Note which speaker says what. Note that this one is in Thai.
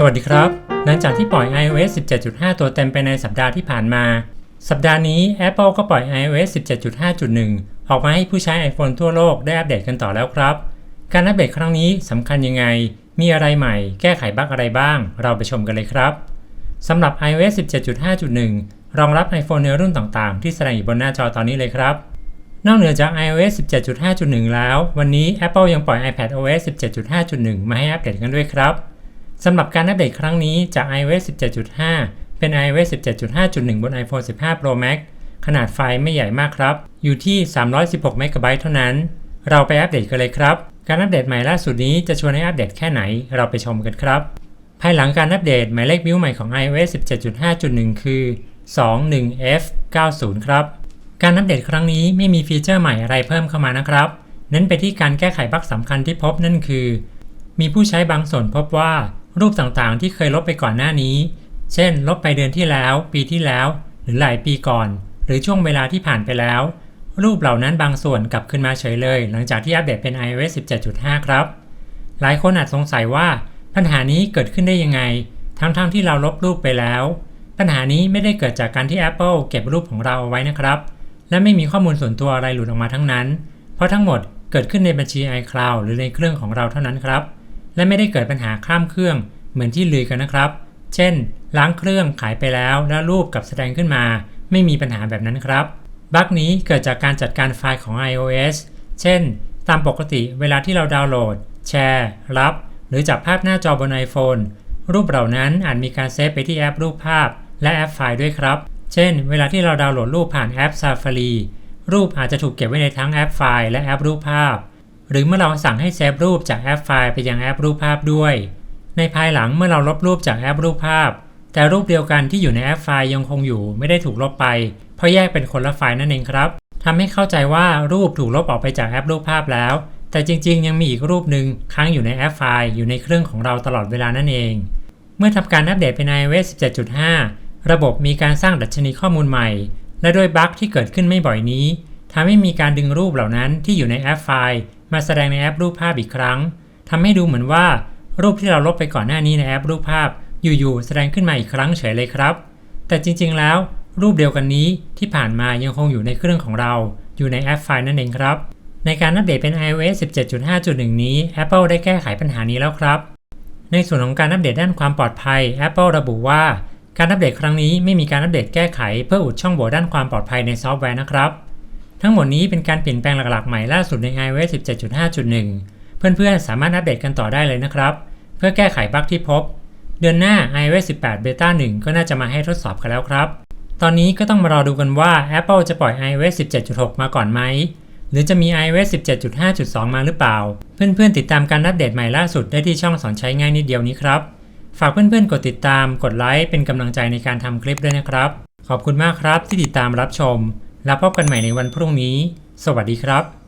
Speaker 1: สวัสดีครับ หลังจากที่ปล่อย iOS 17.5 ตัวเต็มไปในสัปดาห์ที่ผ่านมา สัปดาห์นี้ Apple ก็ปล่อย iOS 17.5.1 ออกมาให้ผู้ใช้ iPhone ทั่วโลกได้อัปเดตกันต่อแล้วครับ การอัปเดตครั้งนี้สำคัญยังไง มีอะไรใหม่ แก้ไขบั๊กอะไรบ้าง เราไปชมกันเลยครับ สำหรับ iOS 17.5.1 รองรับ iPhone ในรุ่นต่างๆ ที่แสดงอยู่บนหน้าจอตอนนี้เลยครับ นอกเหนือจาก iOS 17.5.1 แล้ว วันนี้ Apple ยังปล่อย iPadOS 17.5.1 มาให้อัปเดตกันด้วยครับ สำหรับการอัปเดตครั้งนี้จาก iOS 17.5 เป็น iOS 17.5.1 บน iPhone 15 Pro Max ขนาดไฟล์ไม่ใหญ่มากครับ อยู่ที่ 316เมกะไบต์เท่านั้น เราไปอัปเดตกันเลยครับ การอัปเดตใหม่ล่าสุดนี้จะชวนให้อัปเดตแค่ไหน เราไปชมกันครับ ภายหลังการอัปเดตหมายเลขบิวใหม่ของ iOS 17.5.1 คือ 21F90 ครับ การอัปเดตครั้งนี้ไม่มีฟีเจอร์ใหม่อะไรเพิ่มเข้ามานะครับ เน้นไปที่การแก้ไขบั๊กสำคัญที่พบนั่นคือ มีผู้ใช้บางส่วนพบว่า รูปต่างๆ ที่เคยลบไปก่อนหน้านี้ เช่น ลบไปเดือนที่แล้ว ปีที่แล้ว หรือหลายปีก่อน หรือช่วงเวลาที่ผ่านไปแล้ว รูปเหล่านั้นบางส่วนกลับขึ้นมาเฉยเลย หลังจากที่อัปเดตเป็น iOS 17.5 ครับ หลายคนอาจสงสัยว่าปัญหานี้เกิดขึ้นได้ยังไง ทั้งๆทที่เราลบรูปไปแล้ว ปัญหานี้ไม่ได้เกิดจากการที่ Apple เก็บรูปของเราเอาไว้นะครับ และไม่มีข้อมูลส่วนตัวอะไรหลุดออกมาทั้งนั้น เพราะทั้งหมดเกิดขึ้นในบัญชี iCloud หรือในเครื่องของเราเท่านั้นครับ และไม่ได้เกิดปัญหาข้ามเครื่องเหมือนที่ลือกันนะครับ เช่น ล้างเครื่องขายไปแล้วแล้วรูปกับแสดงขึ้นมา ไม่มีปัญหาแบบนั้นครับ บั๊กนี้เกิดจากการจัดการไฟล์ของ iOS เช่น ตามปกติเวลาที่เราดาวน์โหลด แชร์ รับ หรือจับภาพหน้าจอบน iPhone รูปเหล่านั้นอาจมีการเซฟไปที่แอปรูปภาพ และแอปไฟล์ด้วยครับ เช่น เวลาที่เราดาวน์โหลดรูปผ่านแอป Safari รูปอาจจะถูกเก็บไว้ในทั้งแอปไฟล์และแอปรูปภาพ หรือเมื่อเราสั่งให้เซฟรูปจากแอปไฟล์ไปยังแอปรูปภาพด้วย ในภายหลังเมื่อเราลบรูปจากแอปรูปภาพ แต่รูปเดียวกันที่อยู่ในแอปไฟล์ยังคงอยู่ไม่ได้ถูกลบไป เพราะแยกเป็นคนละไฟล์นั่นเองครับทำให้เข้าใจว่ารูปถูกลบออกไปจากแอปรูปภาพแล้ว แต่จริง ๆ ยังมีอีกรูปหนึ่งค้างอยู่ในแอปไฟล์อยู่ในเครื่องของเราตลอดเวลานั่นเอง เมื่อทำการอัปเดตเป็น iOS 17.5 ระบบมีการสร้างดัชนีข้อมูลใหม่ และด้วยบั๊กที่เกิดขึ้นไม่บ่อยนี้ทำให้มีการดึงรูปเหล่านั้นที่อยู่ในแอปไฟล์ มาแสดงในแอปรูปภาพอีกครั้งทำให้ดูเหมือนว่า รูปที่เราลบไปก่อนหน้านี้ในแอปรูปภาพอยู่ๆแสดงขึ้นมาอีกครั้งเฉยเลยครับ แต่จริงๆแล้ว รูปเดียวกันนี้ที่ผ่านมายังคงอยู่ในเครื่องของเรา อยู่ในแอปไฟล์นั่นเองครับ ในการอัปเดตเป็น iOS 17.5.1 นี้ Apple ได้แก้ไขปัญหานี้แล้วครับ ในส่วนของการอัปเดตด้านความปลอดภัย Apple ระบุว่าการอัปเดตครั้งนี้ไม่มีการอัปเดตแก้ไขเพื่ออุดช่องโหว่ด้านความปลอดภัยในซอฟต์แวร์นะครับ ทั้งหมดนี้เป็นการเปลี่ยนแปลงหลักๆ ใหม่ล่าสุดใน iOS 17.5.1 เพื่อนๆ สามารถอัปเดตกันต่อได้เลยนะครับ เพื่อแก้ไขบั๊กที่พบ เดือนหน้า iOS 18 Beta 1 ก็น่าจะมาให้ทดสอบกันแล้วครับ ตอนนี้ก็ต้องมารอดูกันว่า Apple จะปล่อย iOS 17.6 มาก่อนไหม หรือจะมี iOS 17.5.2 มาหรือเปล่า เพื่อนๆ ติดตามการอัปเดตใหม่ล่าสุดได้ที่ช่องสอนใช้ง่ายนิดเดียวนี้ครับ ฝากเพื่อนๆ กดติดตาม กดไลค์ เป็นกำลังใจในการทำคลิปด้วยนะครับ ขอบคุณมากครับที่ติดตามรับชม แล้วพบกันใหม่ในวันพรุ่งนี้ สวัสดีครับ